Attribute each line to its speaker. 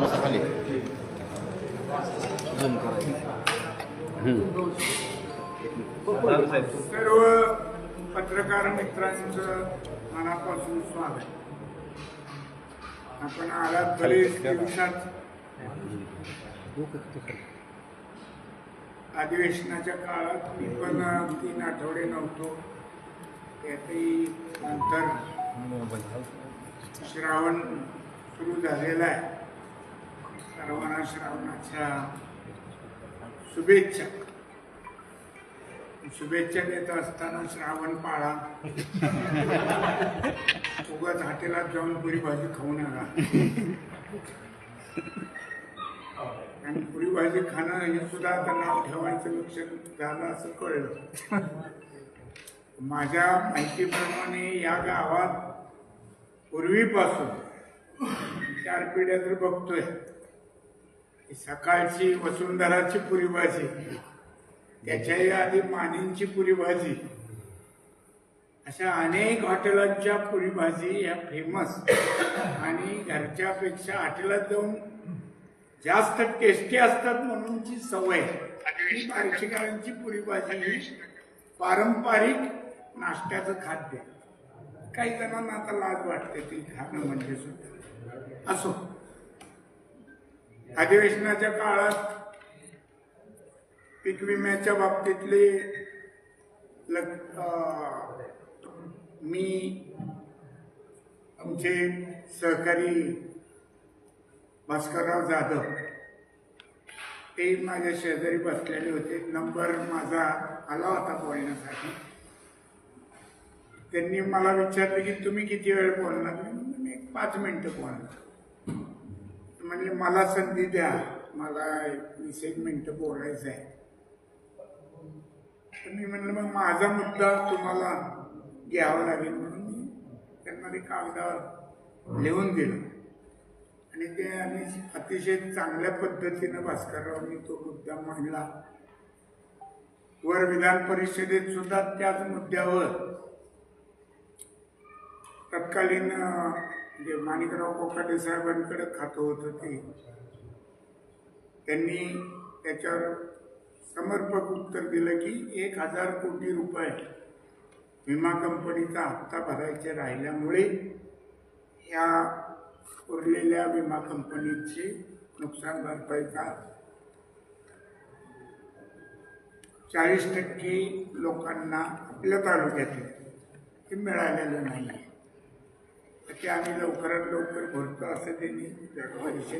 Speaker 1: थोडंसं खाली झूम
Speaker 2: सर्व पत्रकार मित्रांचं मनापासून स्वागत. आपण आलात बरेच दिवसात अधिवेशनाच्या काळात मी पण तीन आठवडे नव्हतो. त्यातही नंतर श्रावण सुरू झालेला आहे. सर्वांना श्रावणाच्या शुभेच्छा. शुभेच्छा देत असताना श्रावण पाळा. उगाच हॉटेलात जाऊन पुरी भाजी खाऊ नका. आणि पुरी भाजी खाणं हे सुद्धा आता नाव ठेवायचं लक्षण झालं असं कळलं. माझ्या माहितीप्रमाणे या गावात पूर्वीपासून चार पिढ्या तर बघतोय. सकाळची वसुंधराची पुरी भाजी त्याच्याही आधी मानींची पुरी भाजी अशा अनेक हॉटेलांच्या पुरी भाजी या फेमस. आणि घरच्यापेक्षा हॉटेलात जाऊन जास्त टेस्टी असतात म्हणूनची सवय. पारशिकारांची पुरी भाजी ही पारंपरिक नाश्त्याचं खाद्य. काही जणांना आता लाज वाटते ती खाणं म्हणजे सुद्धा. असो. अधिवेशनाच्या काळात पीक विम्याच्या बाबतीतले लग- मी आमचे सहकारी भास्करराव जाधव ते माझ्या शेजारी बसलेले होते. नंबर माझा आला होता बोलण्यासाठी. त्यांनी मला विचारलं की तुम्ही किती वेळ बोलणार? मी एक पाच मिनटं बोलणार. म्हणजे मला संधी द्या. मला वीस एक मिनटं बोलायचं आहे तर मी म्हणलं मग माझा मुद्दा तुम्हाला घ्यावा लागेल. म्हणून मी त्यांना ते कागदावर लिहून दिलं. आणि ते आणि अतिशय चांगल्या पद्धतीनं भास्कररावनी तो मुद्दा मांडला. वर विधान परिषदेत सुद्धा त्याच मुद्द्यावर तत्कालीन जे माणिकराव कोकाटे साहेबांकडे खातं होतं ते. त्यांनी त्याच्यावर समर्पक उत्तर दिलं की एक हजार कोटी रुपये विमा कंपनीचा हप्ता भरायचे राहिल्यामुळे या उरलेल्या विमा कंपनीची नुकसान भरपाईचा चाळीस टक्के लोकांना आपल्या तालुक्यातले ते मिळालेलं नाही की आम्ही लवकरात लवकर भरतो असं त्यांनी